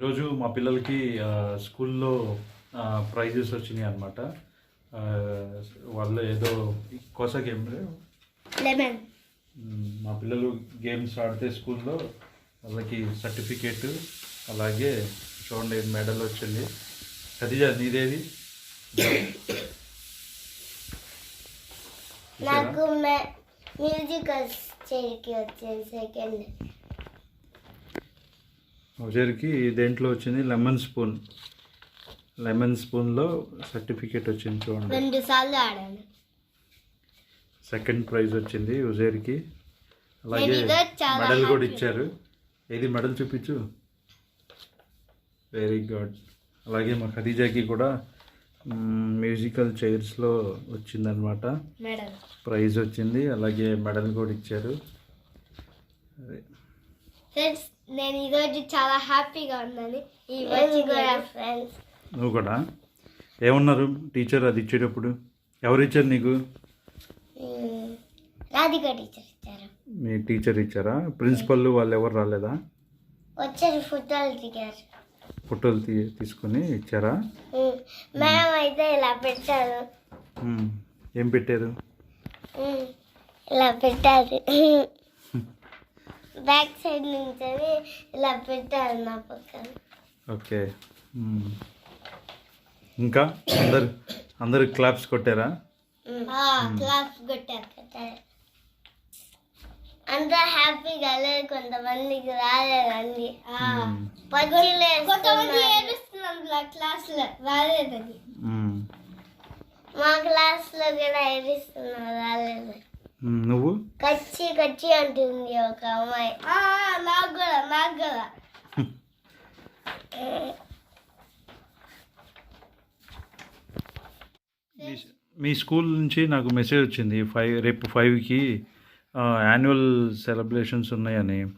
ఈరోజు మా పిల్లలకి స్కూల్లో ప్రైజెస్ వచ్చినాయి అనమాట వాళ్ళు ఏదో కోస గేమ్ లెమన్. మ్, పిల్లలు గేమ్స్ ఆడితే స్కూల్లో వాళ్ళకి సర్టిఫికేట్ అలాగే చూడండి మెడల్ వచ్చింది. ఖదీజా నీదేది? నాకు మ్యూజికల్ వచ్చింది సెకండ్ ఉజేర్కి దేంట్లో వచ్చింది లెమన్ స్పూన్. లెమన్ స్పూన్లో సర్టిఫికేట్ వచ్చింది చూడండి. రెండు సార్లు ఆడాను. సెకండ్ ప్రైజ్ వచ్చింది ఉజేర్కి. అలాగే మెడల్ కూడా. ఇచ్చారు. ఏది మెడల్ చూపించు? Very good. అలాగే మా ఖదీజాకి కూడా మ్యూజికల్ చైర్స్లో వచ్చిందనమాట. ప్రైజ్ వచ్చింది. అలాగే మెడల్ కూడా ఇచ్చారు. అదే. ఫ్రెండ్స్ నేను ఈరోజు చాలా హ్యాపీగా ఉన్నాను. ఈ వచ్చి ఫ్రెండ్స్ నువ్వు కూడా? ఏమన్నారు? టీచర్ అది ఇచ్చేటప్పుడు ఎవరు ఇచ్చారు నీకు? రాధిక టీచర్ ఇచ్చారు. మీ టీచర్ ఇచ్చారా? ప్రిన్సిపల్ వాళ్ళు ఎవరు రాలేదా? వచ్చారు ఫోటోలు దిగారు. ఫోటోలు తీ తీసుకొని ఇచ్చారా? మేడం అయితే ఇలా పెట్టారు. ఏం పెట్టారు? ఇలా పెట్టారు. బ్యాక్ సైడ్ నుంచి ఇలా పెట్టారు నా పక్కన ఓకే. ఇంకా అందరు అందరు క్లాప్స్ కొట్టారా క్లాస్ కొట్టారు అంతా హ్యాపీగా లేదు కొంతమందికి రాలేదండి. కొంతమంది ఏడుస్తున్నారు క్లాస్లో రాలేదని మ్మ్. మా క్లాస్లో కూడా ఏడుస్తున్నారు రాలేదు మ్మ్. నువ్వు? కచ్చి కచ్చి అంటుంది ఒక అమ్మాయి. నాకు కూడా నాకు కూడా మీ- స్కూల్ నుంచి నాకు మెసేజ్ వచ్చింది ఫైవ్ రేపు ఫైవ్కి యాన్యువల్ సెలబ్రేషన్స్ ఉన్నాయని.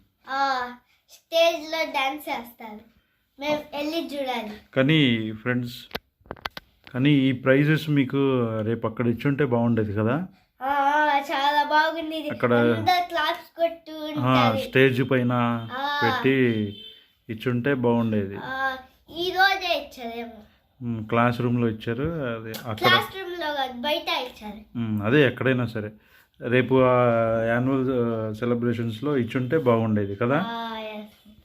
స్టేజ్లో డాన్స్ చేస్తారు. మేము వెళ్ళి చూడాలి. కానీ ఫ్రెండ్స్ కానీ ఈ ప్రైజెస్ మీకు రేపు అక్కడ ఇచ్చుంటే బాగుండేది కదా? బాగుంది. అక్కడ- కొట్టు. స్టేజ్ పైన. పెట్టి ఇచ్చుంటే బాగుండేది. ఆ, ఈ రోజే ఇచ్చారేమో. మ్, క్లాస్ రూమ్లో ఇచ్చారు అది అక్కడ బయట ఇచ్చారు. అదే ఎక్కడైనా సరే. రేపు యాన్యువల్ సెలబ్రేషన్స్లో ఇచ్చుంటే బాగుండేది కదా.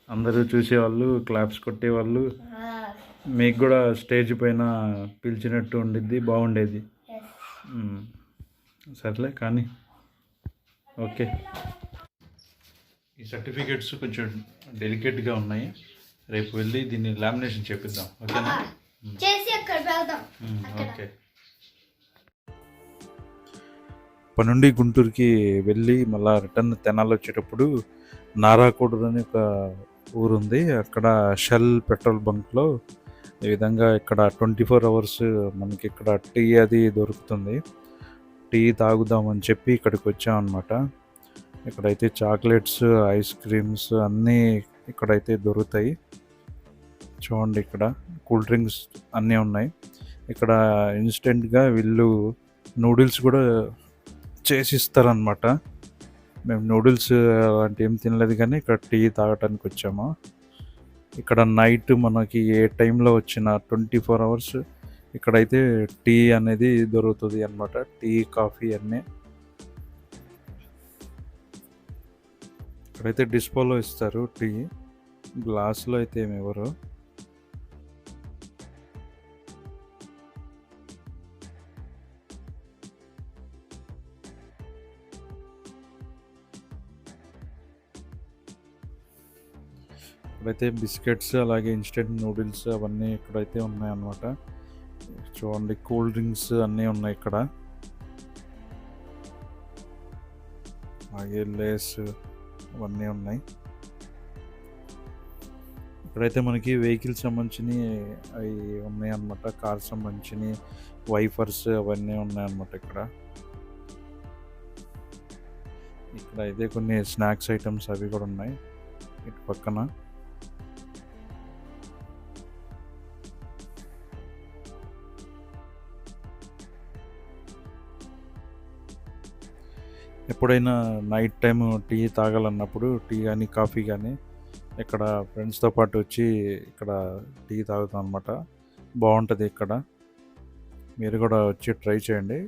అందరూ చూసేవాళ్ళు క్లాప్స్ కొట్టేవాళ్ళు. మీకు కూడా స్టేజ్ పైన పిలిచినట్టు ఉండిద్ది బాగుండేది. సర్లే కానీ ఓకే. ఈ సర్టిఫికేట్స్ కొంచెం డెలికేట్గా ఉన్నాయి. రేపు వెళ్ళి దీన్ని లామినేషన్ చేపిద్దాం. ఓకేనా? చేసి అక్కడ వెళ్దాం మ్, అక్కడ. ఓకే. ఇప్పటి నుండి గుంటూరుకి వెళ్ళి మళ్ళా రిటర్న్ తెనాలి వచ్చేటప్పుడు నారాకోడూరు అని ఒక ఊరు ఉంది అక్కడ షెల్ పెట్రోల్ బంక్లో ఈ విధంగా ఇక్కడ ట్వంటీ ఫోర్ అవర్స్ మనకి ఇక్కడ టీ అది దొరుకుతుంది. టీ తాగుదామని చెప్పి ఇక్కడికి వచ్చామన్నమాట. ఇక్కడైతే చాక్లెట్స్ ఐస్ క్రీమ్స్ అన్నీ ఇక్కడైతే దొరుకుతాయి. చూడండి ఇక్కడ కూల్ డ్రింక్స్ అన్నీ ఉన్నాయి. ఇక్కడ ఇన్స్టెంట్గా వీళ్ళు నూడిల్స్ కూడా చేసిస్తారనమాట మేము నూడిల్స్ అలాంటి ఏం తినలేదు కానీ ఇక్కడ టీ తాగటానికి వచ్చాము. ఇక్కడ నైట్ మనకి ఏ టైంలో వచ్చిన ట్వంటీ ఫోర్ అవర్స్ ఇక్కడైతే టీ అనేది దొరుకుతుంది అనమాట టీ కాఫీ అన్నీ. ఇక్కడైతే డిస్పోలో ఇస్తారు టీ. గ్లాసులో అయితే ఏమి ఇవ్వరు. ఇక్కడైతే బిస్కెట్స్ అలాగే ఇన్స్టెంట్ నూడిల్స్ అవన్నీ ఇక్కడైతే ఉన్నాయన్నమాట. చూడండి కూల్ డ్రింక్స్ అన్నీ ఉన్నాయి ఇక్కడ. అలాగే లేస్ అవన్నీ ఉన్నాయి. ఇక్కడైతే మనకి వెహికల్స్ సంబంధించినవి అవి ఉన్నాయి అన్నమాట. కార్ సంబంధించినవి వైఫర్స్ అవన్నీ ఉన్నాయన్నమాట ఇక్కడ. ఇక్కడ అయితే కొన్ని స్నాక్స్ ఐటమ్స్ అవి కూడా ఉన్నాయి. ఇటు పక్కన. ఎప్పుడైనా నైట్ టైం టీ తాగాలన్నప్పుడు టీ కానీ కాఫీ కానీ ఇక్కడ ఫ్రెండ్స్తో పాటు వచ్చి ఇక్కడ టీ తాగుతాం అనమాట బాగుంటుంది ఇక్కడ. మీరు కూడా వచ్చి ట్రై చేయండి.